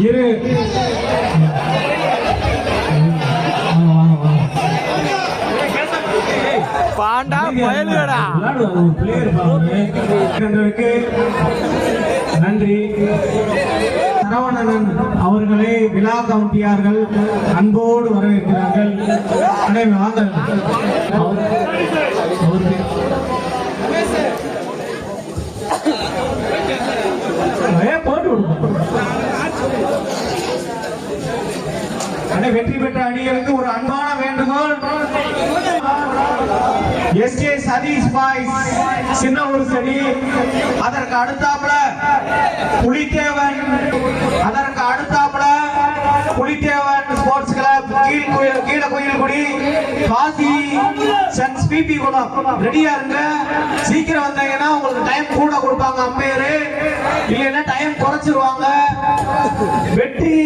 இரு. பாண்டா பயலுடா நன்றி. சரவணன் அவர்களை விழா கமிட்டியார்கள் அன்போடு வரவேற்கிறார்கள். வாங்க. அந்த வெற்றி பெற்ற அணிகளுக்கு ஒரு அன்பான வேண்டுகோள். எஸ்கே சதீஷ் பாய் சின்ன ஒரு சரி அதற்கு அடுத்தாப்புல புலித்தேவன் அதற்கு அடுத்தாப்புல புலித்தேவன் ஸ்போர்ட்ஸ் கிளப் கீழ் கீழ கோயில்குடி காசி சென்ஸ் பிபி குளம் ரெடியா இருங்க. சீக்கிரம் வந்தீங்கன்னா உங்களுக்கு டைம் கூட கொடுப்பாங்க அம்பையரு. இல்லைன்னா டைம் குறைச்சிருவாங்க. வெற்றி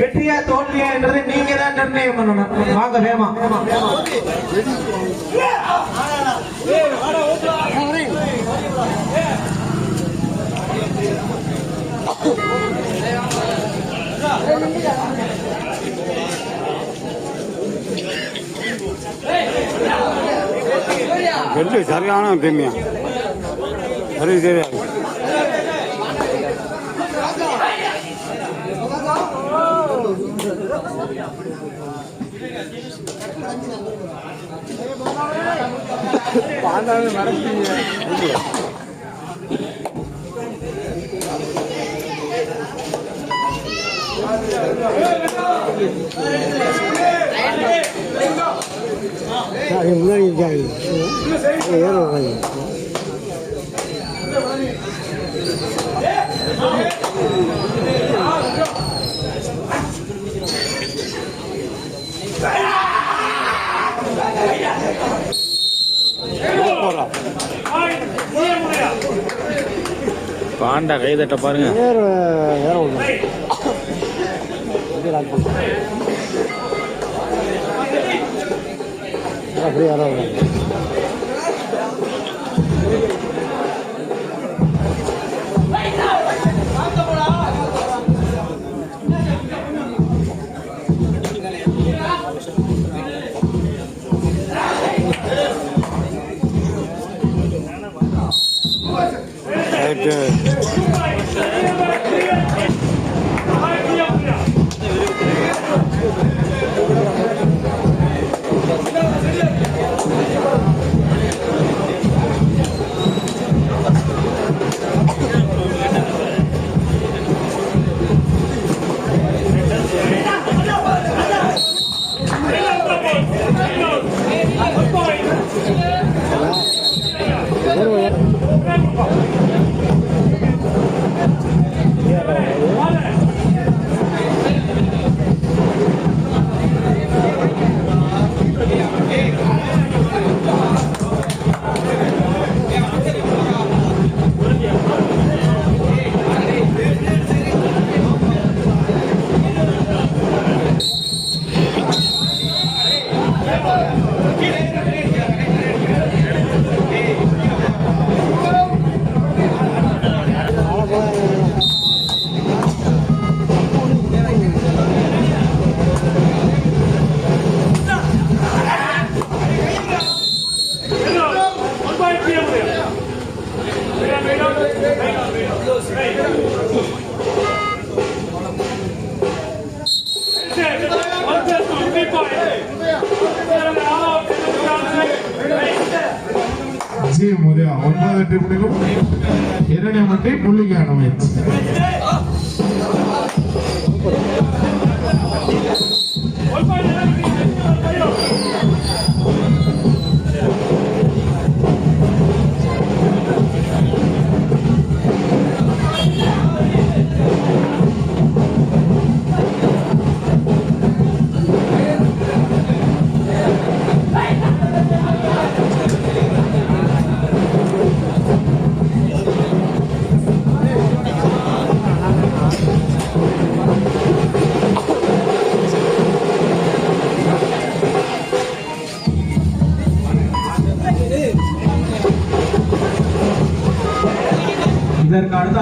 வெற்றியா தோல்வியான்றது நீங்க தான் நிர்ணயம் பண்ணணும். வாங்க வேமா. வெள்ளு சரியான பெருமையா சரி சரியா அது முன்னாடி இருக்காங்க ஏற உட்காந்து பாண்டா கைதட்ட பாருங்க. ஏற ஏற দিয়ে রাখবো ঘুরে আরো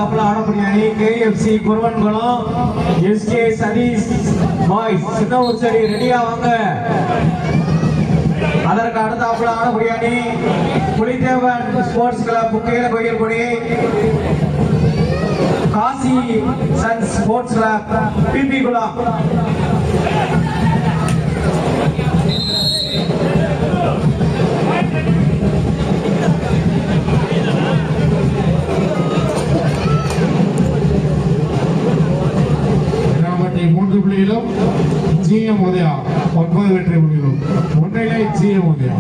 அடுத்தாப்புல ஆடக்கூடிய அணி KFC Kuruvankulam SK Sathish boys சின்ன ஒரு சரி ரெடியா வாங்க. அதற்கு அடுத்தாப்புல ஆடக்கூடிய அணி Pulidevan sports club Keezha Koilkudi Kasi sun sports club PP Kulam வெற்றி மூன்று புள்ளியிலும் ஜிஎம் உதயா ஒன்பது வெற்றி புள்ளியிலும் ஒன்றிலே ஜிஎம் உதயா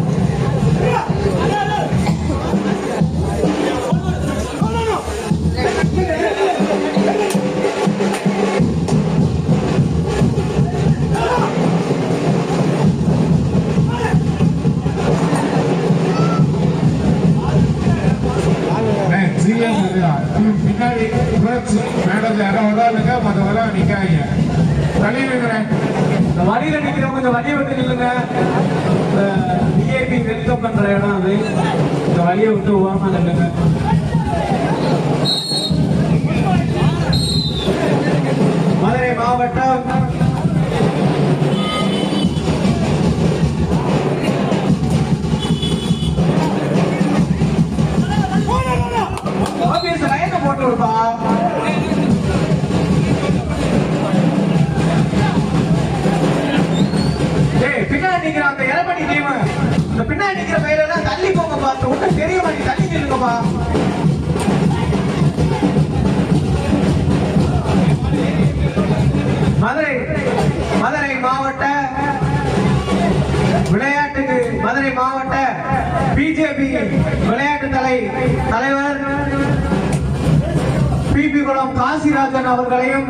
பிபி காசிராஜன் அவர்களையும்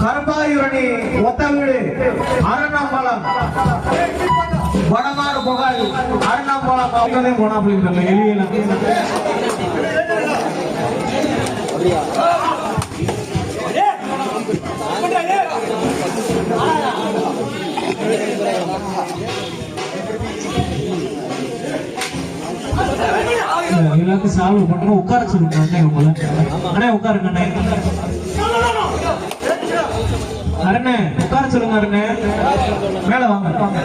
கருப்பாயூரணி ஒத்தவீடு வீடு வடமாறு புகழ் அருணாம்பலம் அவங்களே போனா அப்படின்னு எளியலாம் எல்லாத்தையும் சால்வ் பண்றோம் உட்கார சொல்லுங்க அண்ணே உங்களை அண்ணே உட்காருங்க அண்ணே அருணே உட்கார சொல்லுங்க அருணே மேல வாங்க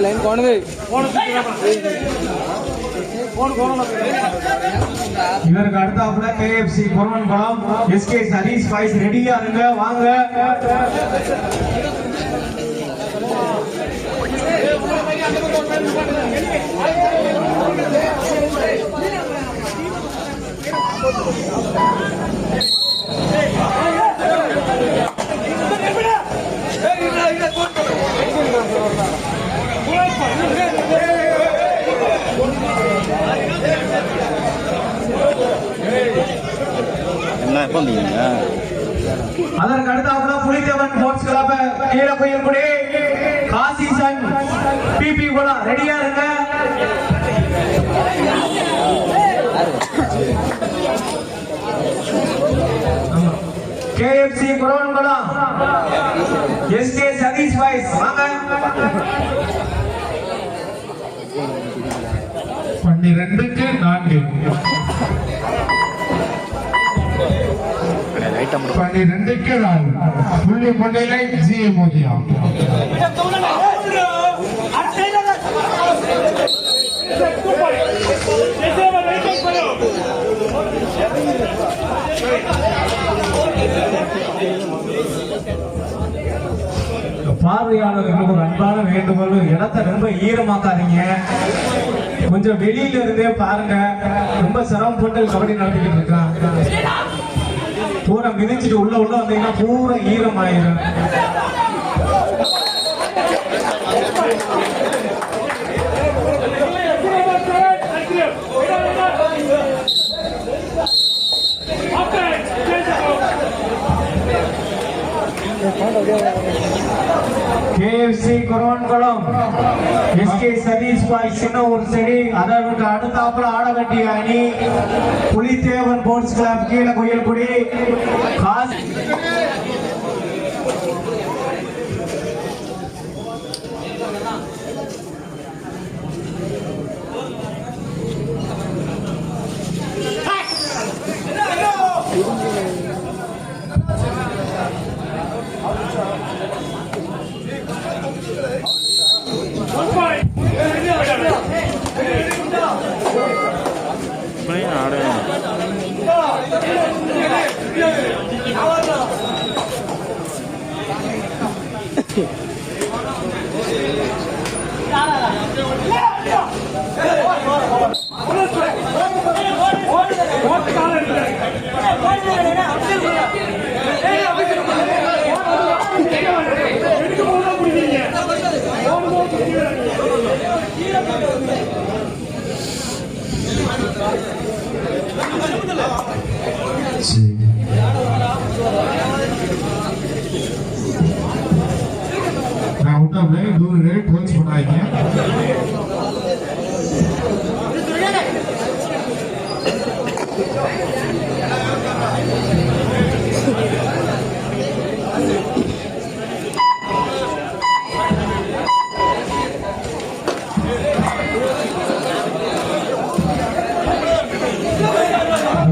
லைன் போனது இவருக்கு அடுத்தாப்புல கேஎஃப்சி பொருவன் படம் எஸ்கே சதீஷ் பாய்ஸ் ரெடியா இருங்க வாங்க என்ன எப்போ வந்தீங்க அதற்கு அடுத்தாப்புல Pulithevan sports club Keezha Koilkudi Kasi sun BP Kulam ரெடியா இருங்க. KFC Kuravankulam SK Sathish boys வாங்க. பன்னிரெண்டுக்கு நான்கு. லைட்டாக பன்னிரெண்டுக்கு நாள் புள்ளி முன்னிலை ஜிஎம் உதயா பார்வையாளர்களுக்கு ஒரு அன்பான வேண்டுகோள் இடத்தை ரொம்ப ஈரமாக்காதீங்க. கொஞ்சம் வெளியில இருந்தே பாருங்க. ரொம்ப சிரமப்பட்டு கபடி நடத்திக்கிட்டு இருக்கான் பூரா மிதிச்சுட்டு உள்ள உள்ள வந்தீங்கன்னா பூரா ஈரமாயிரும். KFC Kuravankulam SK Sathish boy சின்ன ஒரு அதற்கு அடுத்தாப்புல ஆட வேண்டிய அணி புலித்தேவன் போர்ட்ஸ் கிளப் கீழே கோயில்குடி. காசு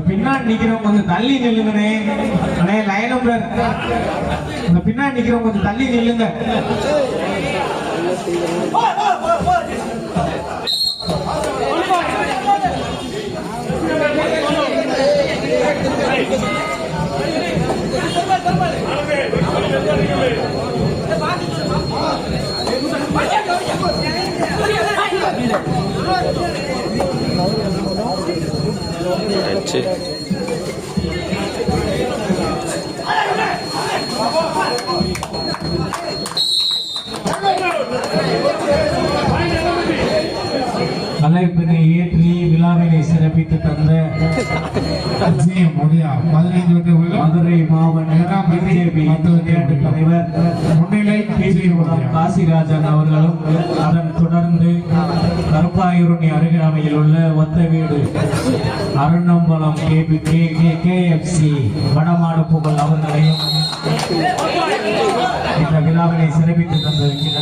பின்னாடி நிக்கிறவங்க கொஞ்சம் தள்ளி நில்லுங்கண்ணே. அண்ணே லைன் நம்பர் அந்த பின்னாடி நிக்கிறவங்க கொஞ்சம் தள்ளி நில்லுங்க. அழைப்பினை ஏற்றி விழாவினை சிறப்பித்து தந்த உதயா பதினைந்து வெற்றி புள்ளிகள் மதுரை மாவட்ட பிஜேபி விளையாட்டு தலைவர் முன்னிலை பிஜேபி காசிராஜன் அவர்களும் அதன் தொடர்ந்து கருப்பாயூரணி அருகாமையில் உள்ள ஒத்த வீடு Arunambalam KP K K KFC வடமாடு புகழ் அவர்களையும் இந்த விழாவினை சிறப்பித்து தந்ததற்கு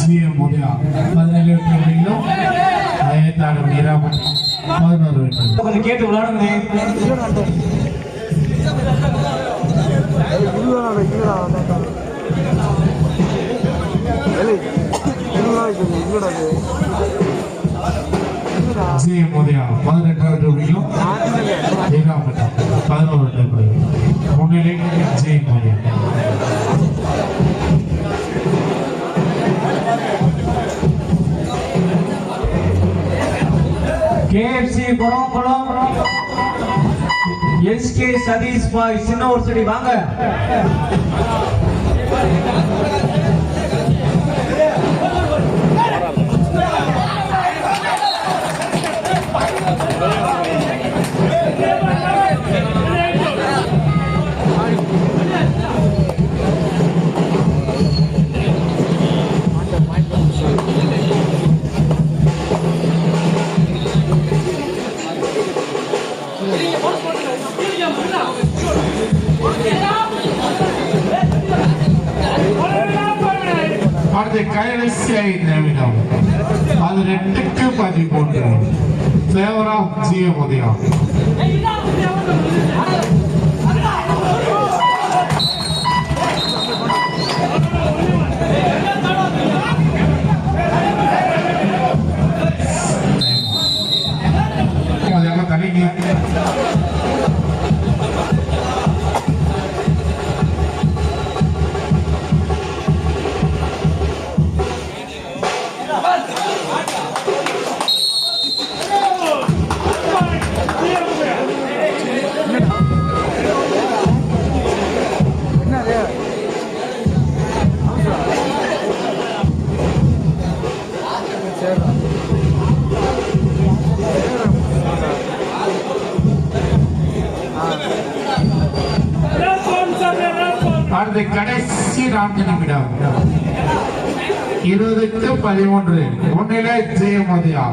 ஜிஎம் உதயா பதினேழு வெற்றி புள்ளிகளும் அயத்தாடு மீராமணி பதினோரு வெற்றி கொஞ்சம் கேட்டு விளையாடுங்க ஜிஎம் உதயா பதினெட்டாவது புள்ளிகளும் மீராமணி பதினோரு வெற்றி முன்னிலை GM மோதியா KFC Kulam SK Sathish boy சின்ன ஒரு செடி வாங்க Thank you. அடுத்து கயலசியாய் நவீனம் அது ரெண்டுக்கு பதிமூன்று ஃபிளேவர் ஆஃப் ஜிய உதயம் தனிங்க பதிமூன்று. ஒன்னிலே ஜெயமதியா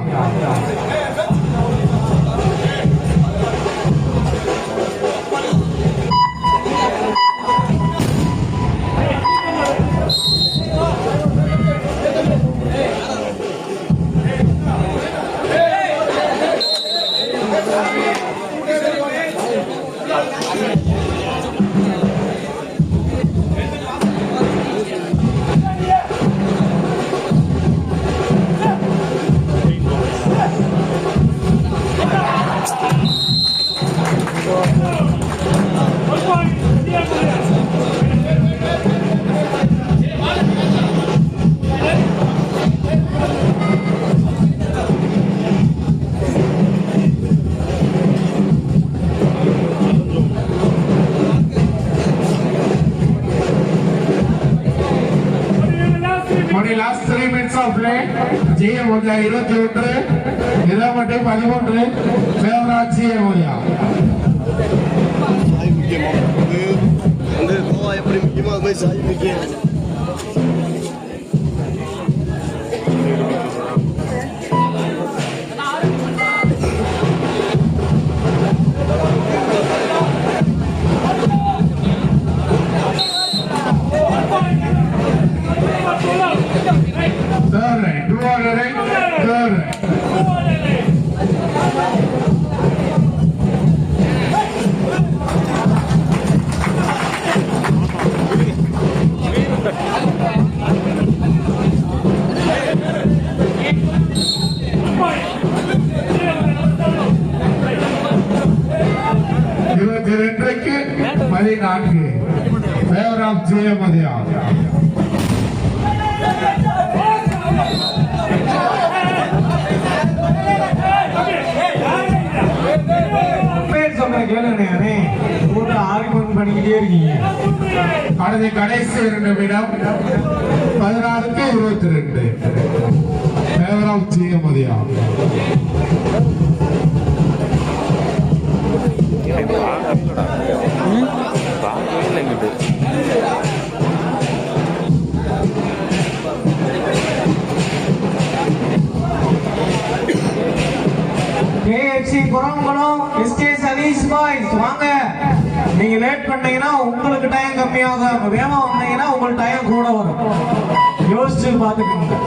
ஜெயமதியா இருபத்தி ஒன்று இருபத்தி பதிமூன்று தேவராஜ் ஜெயமதியா வந்து கோவா எப்படி முக்கியமா? அது மாதிரி சாய் முக்கியம். Third right, two order right, third right. இருபத்தி ரெண்டுக்கு பதினான்கு ஃபேவர் ஆஃப் ஜெயமதியா கேளுனே சொன்ன கேளுண்ணே போட்டு ஆர்குமெண்ட் பண்ணிக்கிட்டே இருக்கீங்க. அடுத்த கடைசி இரண்டு விடம் பதினாறுக்கு இருபத்தி ரெண்டு favour of ஜெயமதியா KFC Kurangulam SK Sathish boys வாங்க. நீங்க லேட் பண்ணீங்கன்னா உங்களுக்கு டைம் கம்மியாகும் வேகமா வந்தீங்கன்னா உங்களுக்கு டைம் கூட வரும். யோசிச்சு பாத்துக்கோங்க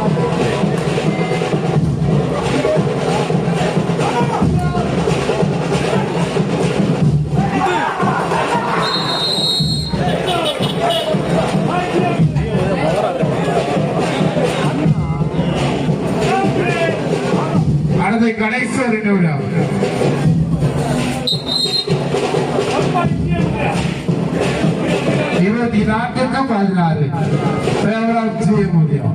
அடுத்த விழா. இருபத்தி நான்குக்கு பதினாறு. ஃபேவர் செய்ய முடியும்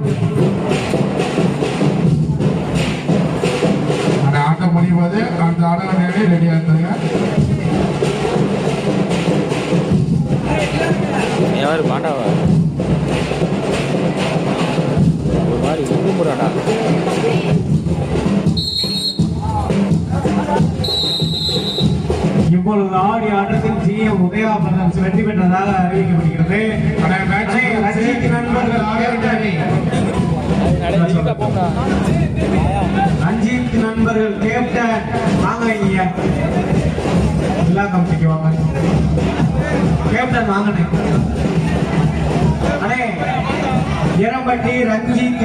அந்த ஆட்டம் முடிவது அந்த ஆட்டம் ரெடியா இருந்தாங்க யாரு பாண்டாவா? கேப்டன் வாங்கினேன். அண்ணே இரம்பட்டி ரஞ்சித்